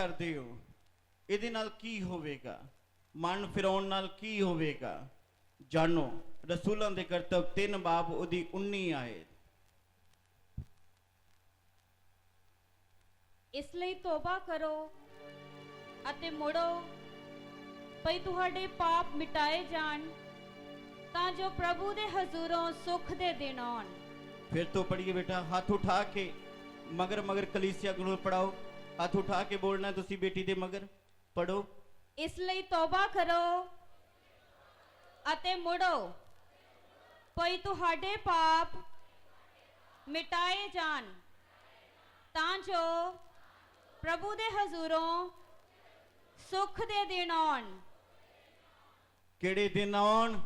ਕਰਦੇ ਹੋ? ਇਹਦੇ ਨਾਲ ਕੀ ਹੋਵੇਗਾ? ਮਨ ਫਿਰਾਉਣ ਨਾਲ ਕੀ ਹੋਵੇਗਾ? ਜਾਣੋ ਰਸੂਲਾਂ ਦੇ ਕਰਤੱਵ 3 ਬਾਬ ਉਹਦੀ 19 ਆਇਤ ਇਸ ਲਈ ਤੋਬਾ ਕਰੋ ਅਤੇ ਮੁੜੋ ਭਈ ਤੁਹਾਡੇ ਪਾਪ ਮਿਟਾਏ ਜਾਣ ਤਾਂ ਜੋ ਪ੍ਰਭੂ ਦੇ ਹਜ਼ੂਰੋਂ ਸੁੱਖ ਦੇ ਦਿਨ ਆਉਣ। ਫਿਰ ਤੋਂ ਪੜੀਏ ਬੇਟਾ ਹੱਥ ਉਠਾ ਕੇ ਮਗਰ ਮਗਰ ਕਲੀਸਿਆ ਕੋਲ ਪੜਾਓ ਹੱਥ ਉਠਾ ਕੇ ਬੋਲਣਾ ਤੁਸੀਂ ਬੇਟੀ ਦੇ ਮਗਰ ਪੜੋ ਇਸ ਲਈ ਤੋਬਾ ਕਰੋ ਅਤੇ ਮੁੜੋ। ਭਈ ਤੁਹਾਡੇ ਪਾਪ ਮਿਟਾਏ ਜਾਣ। ਤਾਂ ਜੋ ਪ੍ਰਭੂ ਦੇ ਹਜ਼ੂਰੋਂ ਸੁੱਖ ਦੇ ਦਿਨ ਆਉਣ। ਕਿਹੜੇ ਦਿਨ ਆਉਣ?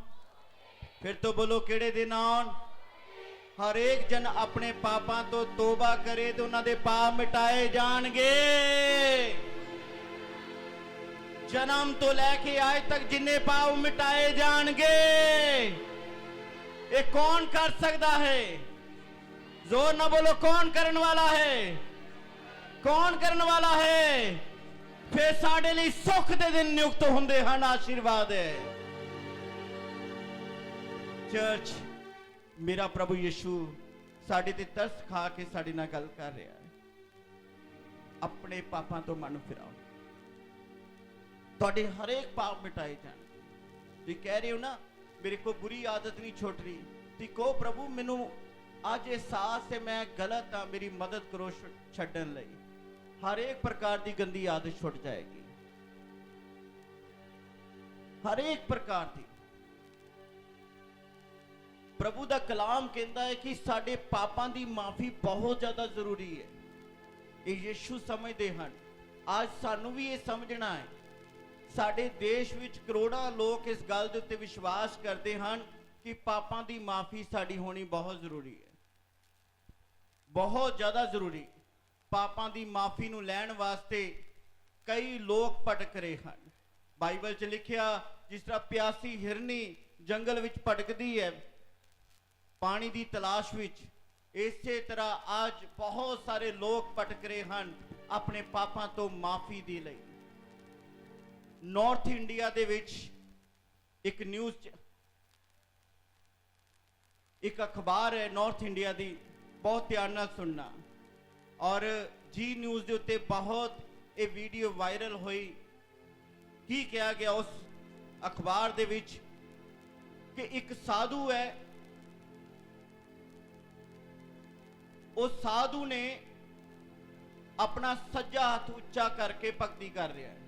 ਫਿਰ ਤੋਂ ਬੋਲੋ ਕਿਹੜੇ ਦਿਨ ਆਉਣ? ਹਰੇਕ ਜਨ ਆਪਣੇ ਪਾਪਾਂ ਤੋਂ ਤੋਬਾ ਕਰੇ ਤੇ ਉਹਨਾਂ ਦੇ ਪਾਪ ਮਿਟਾਏ ਜਾਣਗੇ। ਜਨਮ ਤੋਂ ਲੈ ਕੇ ਅੱਜ ਤੱਕ ਜਿੰਨੇ ਪਾਪ ਮਿਟਾਏ ਜਾਣਗੇ। ਇਹ ਕੌਣ ਕਰ ਸਕਦਾ ਹੈ? ਜ਼ੋਰ ਨਾ ਬੋਲੋ, ਕੌਣ ਕਰਨ ਵਾਲਾ ਹੈ? ਕੌਣ ਕਰਨ ਵਾਲਾ ਹੈ? ਫਿਰ ਸਾਡੇ ਲਈ ਸੁੱਖ ਦੇ ਦਿਨ ਨਿਯੁਕਤ ਹੁੰਦੇ ਹਨ, ਆਸ਼ੀਰਵਾਦ ਹੈ। ਚਰਚ ਮੇਰਾ ਪ੍ਰਭੂ ਯਿਸੂ ਸਾਡੇ ਤੇ ਤਰਸ ਖਾ ਕੇ ਸਾਡੇ ਨਾਲ ਗੱਲ ਕਰ ਰਿਹਾ ਹੈ। ਆਪਣੇ ਪਾਪਾਂ ਤੋਂ ਮਨ ਫਿਰਾਓ। ਤੁਹਾਡੇ ਹਰੇਕ ਪਾਪ ਮਿਟਾਏ ਜਾਣ। ਤੁਸੀਂ ਕਹਿ ਰਹੇ ਹੋ ਨਾ, ਮੇਰੇ ਕੋ ਬੁਰੀ ਆਦਤ ਨਹੀਂ ਛੁੱਟ ਰਹੀ। ਤੁਸੀਂ ਕਹੋ, ਪ੍ਰਭੂ, ਮੈਨੂੰ ਅੱਜ ਅਹਿਸਾਸ ਹੈ ਮੈਂ ਗਲਤ ਹਾਂ, ਮੇਰੀ ਮਦਦ ਕਰੋ ਛ- ਛੱਡਣ ਲਈ। ਹਰੇਕ ਪ੍ਰਕਾਰ ਦੀ ਗੰਦੀ ਆਦਤ ਛੁੱਟ ਜਾਏਗੀ। ਹਰੇਕ ਪ੍ਰਕਾਰ ਦੀ। ਪ੍ਰਭੂ ਦਾ ਕਲਾਮ ਕਹਿੰਦਾ ਹੈ ਕਿ ਸਾਡੇ ਪਾਪਾਂ ਦੀ ਮਾਫੀ ਬਹੁਤ ਜ਼ਿਆਦਾ ਜ਼ਰੂਰੀ ਹੈ। ਇਹ ਯੀਸ਼ੂ ਸਮਝਦੇ ਹਨ। ਅੱਜ ਸਾਨੂੰ ਵੀ ਇਹ ਸਮਝਣਾ ਹੈ। ਸਾਡੇ ਦੇਸ਼ ਵਿੱਚ ਕਰੋੜਾਂ ਲੋਕ ਇਸ ਗੱਲ ਦੇ ਉੱਤੇ ਵਿਸ਼ਵਾਸ ਕਰਦੇ ਹਨ ਕਿ ਪਾਪਾਂ ਦੀ ਮਾਫੀ ਸਾਡੀ ਹੋਣੀ ਬਹੁਤ ਜ਼ਰੂਰੀ ਹੈ। ਬਹੁਤ ਜ਼ਿਆਦਾ ਜ਼ਰੂਰੀ। ਪਾਪਾਂ ਦੀ ਮਾਫੀ ਨੂੰ ਲੈਣ ਵਾਸਤੇ ਕਈ ਲੋਕ ਭਟਕ ਰਹੇ ਹਨ। ਬਾਈਬਲ 'ਚ ਲਿਖਿਆ, ਜਿਸ ਤਰ੍ਹਾਂ ਪਿਆਸੀ ਹਿਰਨੀ ਜੰਗਲ ਵਿੱਚ ਭਟਕਦੀ ਹੈ ਪਾਣੀ ਦੀ ਤਲਾਸ਼ ਵਿੱਚ ਇਸੇ ਤਰ੍ਹਾਂ ਅੱਜ ਬਹੁਤ ਸਾਰੇ ਲੋਕ ਭਟਕ ਰਹੇ ਹਨ ਆਪਣੇ ਪਾਪਾਂ ਤੋਂ ਮਾਫੀ ਦੇ ਲਈ। ਨਾਰਥ ਇੰਡੀਆ ਦੇ ਵਿੱਚ ਇੱਕ ਨਿਊਜ਼ ਇੱਕ ਅਖਬਾਰ ਹੈ ਨਾਰਥ ਇੰਡੀਆ ਦੀ, ਬਹੁਤ ਧਿਆਨ ਨਾਲ ਸੁਣਨਾ। ਔਰ ਜੀ ਨਿਊਜ਼ ਦੇ ਉੱਤੇ ਬਹੁਤ ਇਹ ਵੀਡੀਓ ਵਾਇਰਲ ਹੋਈ। ਕੀ ਕਿਹਾ ਗਿਆ ਉਸ ਅਖਬਾਰ ਦੇ ਵਿੱਚ ਕਿ ਇੱਕ ਸਾਧੂ ਹੈ ਉਹ ਸਾਧੂ ਨੇ ਆਪਣਾ ਸੱਜਾ ਹੱਥ ਉੱਚਾ ਕਰਕੇ ਭਗਤੀ ਕਰ ਰਿਹਾ ਹੈ।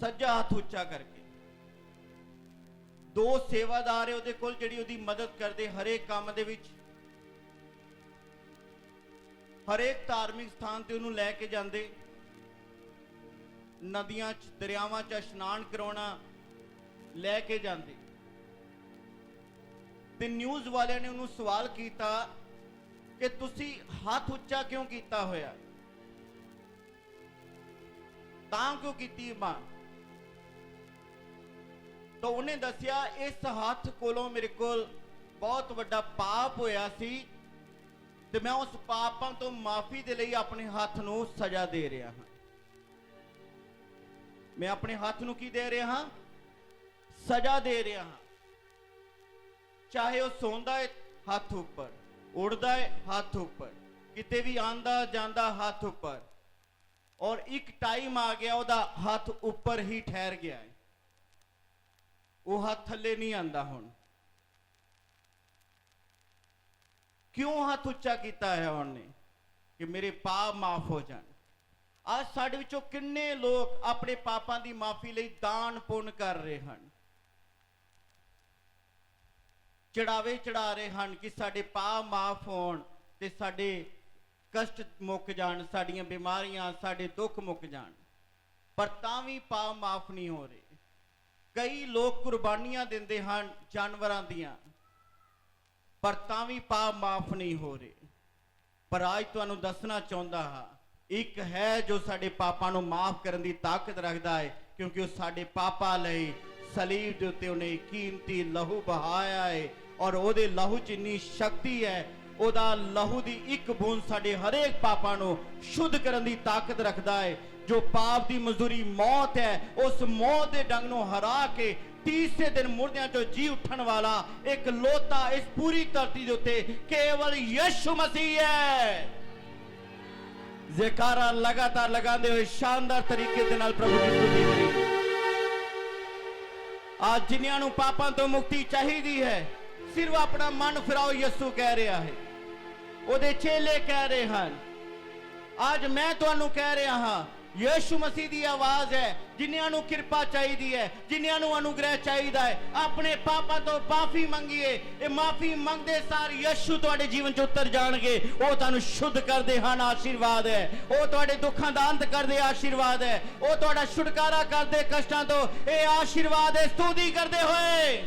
ਸੱਜਾ ਹੱਥ ਉੱਚਾ ਕਰਕੇ। ਦੋ ਸੇਵਾਦਾਰ ਹੈ ਉਹਦੇ ਕੋਲ ਜਿਹੜੀ ਉਹਦੀ ਮਦਦ ਕਰਦੇ ਹਰੇਕ ਕੰਮ ਦੇ ਵਿੱਚ। ਹਰੇਕ ਧਾਰਮਿਕ ਸਥਾਨ ਤੇ ਉਹਨੂੰ ਲੈ ਕੇ ਜਾਂਦੇ। ਨਦੀਆਂ 'ਚ, ਦਰਿਆਵਾਂ 'ਚ ਇਸ਼ਨਾਨ ਕਰਾਉਣਾ ਲੈ ਕੇ ਜਾਂਦੇ। ਤੇ ਨਿਊਜ਼ ਵਾਲਿਆਂ ਨੇ ਉਹਨੂੰ ਸਵਾਲ ਕੀਤਾ ਕਿ ਤੁਸੀਂ ਹੱਥ ਉੱਚਾ ਕਿਉਂ ਕੀਤਾ ਹੋਇਆ? ਤਾਂ ਕਿਉਂ ਕੀਤੀ ਮਾਂ ਤਾਂ ਉਹਨੇ ਦੱਸਿਆ, ਇਸ ਹੱਥ ਕੋਲੋਂ ਮੇਰੇ ਕੋਲ ਬਹੁਤ ਵੱਡਾ ਪਾਪ ਹੋਇਆ ਸੀ ਤੇ ਮੈਂ ਉਸ ਪਾਪਾਂ ਤੋਂ ਮਾਫੀ ਦੇ ਲਈ ਆਪਣੇ ਹੱਥ ਨੂੰ ਸਜ਼ਾ ਦੇ ਰਿਹਾ ਹਾਂ। ਮੈਂ ਆਪਣੇ ਹੱਥ ਨੂੰ ਕੀ ਦੇ ਰਿਹਾ ਹਾਂ? ਸਜ਼ਾ ਦੇ ਰਿਹਾ ਹਾਂ। ਚਾਹੇ ਉਹ ਸੌਂਦਾ ਹੈ ਹੱਥ ਉੱਪਰ ਉੜਦਾ ਹੈ ਹੱਥ ਉੱਪਰ, ਕਿਤੇ ਵੀ ਆਂਦਾ ਜਾਂਦਾ ਹੱਥ ਉੱਪਰ। ਔਰ ਇੱਕ ਟਾਈਮ ਆ ਗਿਆ, ਉਹਦਾ ਹੱਥ ਉੱਪਰ ਹੀ ਠਹਿਰ ਗਿਆ ਹੈ ਉਹ ਹੱਥ ਥੱਲੇ ਨਹੀਂ ਆਂਦਾ ਹੁਣ। ਕਿਉਂ ਹੱਥ ਉੱਚਾ ਕੀਤਾ ਹੈ ਉਹਨੇ? ਕਿ ਮੇਰੇ ਪਾਪ ਮਾਫ ਹੋ ਜਾਣ। ਅੱਜ ਸਾਡੇ ਵਿੱਚੋਂ ਕਿੰਨੇ ਲੋਕ ਆਪਣੇ ਪਾਪਾਂ ਦੀ ਮਾਫੀ ਲਈ ਦਾਨ ਪੁੰਨ ਕਰ ਰਹੇ ਹਨ। ਚੜਾਵੇ ਚੜਾ ਰਹੇ ਹਨ ਕਿ ਸਾਡੇ ਪਾਪ ਮਾਫ ਹੋਣ ਤੇ ਸਾਡੇ ਕਸ਼ਟ ਮੁੱਕ ਜਾਣ, ਸਾਡੀਆਂ ਬਿਮਾਰੀਆਂ, ਸਾਡੇ ਦੁੱਖ ਮੁੱਕ ਜਾਣ। ਪਰ ਤਾਂ ਵੀ ਪਾਪ ਮਾਫ ਨਹੀਂ ਹੋ ਰਹੇ। ਕਈ ਲੋਕ ਕੁਰਬਾਨੀਆਂ ਦਿੰਦੇ ਹਨ ਜਾਨਵਰਾਂ ਦੀਆਂ, ਪਰ ਤਾਂ ਵੀ ਪਾਪ ਮਾਫ ਨਹੀਂ ਹੋ ਰਹੇ। ਪਰ ਅੱਜ ਤੁਹਾਨੂੰ ਦੱਸਣਾ ਚਾਹੁੰਦਾ ਹਾਂ, ਇੱਕ ਹੈ ਜੋ ਸਾਡੇ ਪਾਪਾਂ ਨੂੰ ਮਾਫ ਕਰਨ ਦੀ ਤਾਕਤ ਰੱਖਦਾ ਹੈ, ਕਿਉਂਕਿ ਉਹ ਸਾਡੇ ਪਾਪਾਂ ਲਈ ਸਲੀਬ ਦੇ ਉੱਤੇ ਉਹਨੇ ਕੀਮਤੀ ਲਹੂ ਬਹਾਇਆ ਹੈ। ਔਰ ਉਹਦੇ ਲਹੂ 'ਚ ਇੰਨੀ ਸ਼ਕਤੀ ਹੈ, ਉਹਦਾ ਲਹੂ ਦੀ ਇੱਕ ਬੂੰਦ ਸਾਡੇ ਹਰੇਕ ਪਾਪਾਂ ਨੂੰ ਸ਼ੁੱਧ ਕਰਨ ਦੀ ਤਾਕਤ ਰੱਖਦਾ ਹੈ। ਜੋ ਪਾਪ ਦੀ ਮਜ਼ਦੂਰੀ ਮੌਤ ਹੈ, ਉਸ ਮੌਤ ਦੇ ਡੰਗ ਨੂੰ ਹਰਾ ਕੇ ਤੀਸਰੇ ਦਿਨ ਮੁਰਦਿਆਂ ਚੋਂ ਜੀ ਉੱਠਣ ਵਾਲਾ ਇੱਕ ਲੋਤਾ ਇਸ ਪੂਰੀ ਧਰਤੀ ਦੇ ਉੱਤੇ ਕੇਵਲ ਯਿਸੂ ਮਸੀਹ ਹੈ। ਜ਼ੇਕਾਰਾ ਲਗਾਤਾਰ ਲਗਾਉਂਦੇ ਹੋਏ ਸ਼ਾਨਦਾਰ ਤਰੀਕੇ ਦੇ ਨਾਲ ਪ੍ਰਭੂ ਦੀ ਸਤੁਤੀ ਕਰੀ ਅੱਜ ਜਿਨ੍ਹਾਂ ਨੂੰ ਪਾਪਾਂ ਤੋਂ ਮੁਕਤੀ ਚਾਹੀਦੀ ਹੈ ਸਿਰਫ ਆਪਣਾ ਮਨ ਫਿਰਾਓ ਯਿਸੂ ਕਹਿ ਰਿਹਾ ਹੈ। ਉਹਦੇ ਚੇਲੇ ਕਹਿ ਰਹੇ ਹਨ, ਅੱਜ ਮੈਂ ਤੁਹਾਨੂੰ ਕਹਿ ਰਿਹਾ ਹਾਂ, ਯੀਸ਼ੂ ਮਸੀਹ ਦੀ ਆਵਾਜ਼ ਹੈ, ਜਿਨ੍ਹਾਂ ਨੂੰ ਕਿਰਪਾ ਚਾਹੀਦੀ ਹੈ, ਜਿਨ੍ਹਾਂ ਨੂੰ ਅਨੁਗ੍ਰਹਿ ਚਾਹੀਦਾ ਹੈ, ਆਪਣੇ ਪਾਪਾਂ ਤੋਂ ਮਾਫੀ ਮੰਗੀਏ, ਇਹ ਮਾਫੀ ਮੰਗਦੇ ਸਾਰ ਯੀਸ਼ੂ ਤੁਹਾਡੇ ਜੀਵਨ 'ਚ ਉਤਰ ਜਾਣਗੇ। ਉਹ ਤੁਹਾਨੂੰ ਸ਼ੁੱਧ ਕਰਦੇ ਹਨ, ਆਸ਼ੀਰਵਾਦ ਹੈ। ਉਹ ਤੁਹਾਡੇ ਦੁੱਖਾਂ ਦਾ ਅੰਤ ਕਰਦੇ, ਆਸ਼ੀਰਵਾਦ ਹੈ। ਉਹ ਤੁਹਾਡਾ ਛੁਟਕਾਰਾ ਕਰਦੇ ਕਸ਼ਟਾਂ ਤੋਂ, ਇਹ ਆਸ਼ੀਰਵਾਦ ਹੈ ਸਤੂਤੀ ਕਰਦੇ ਹੋਏ।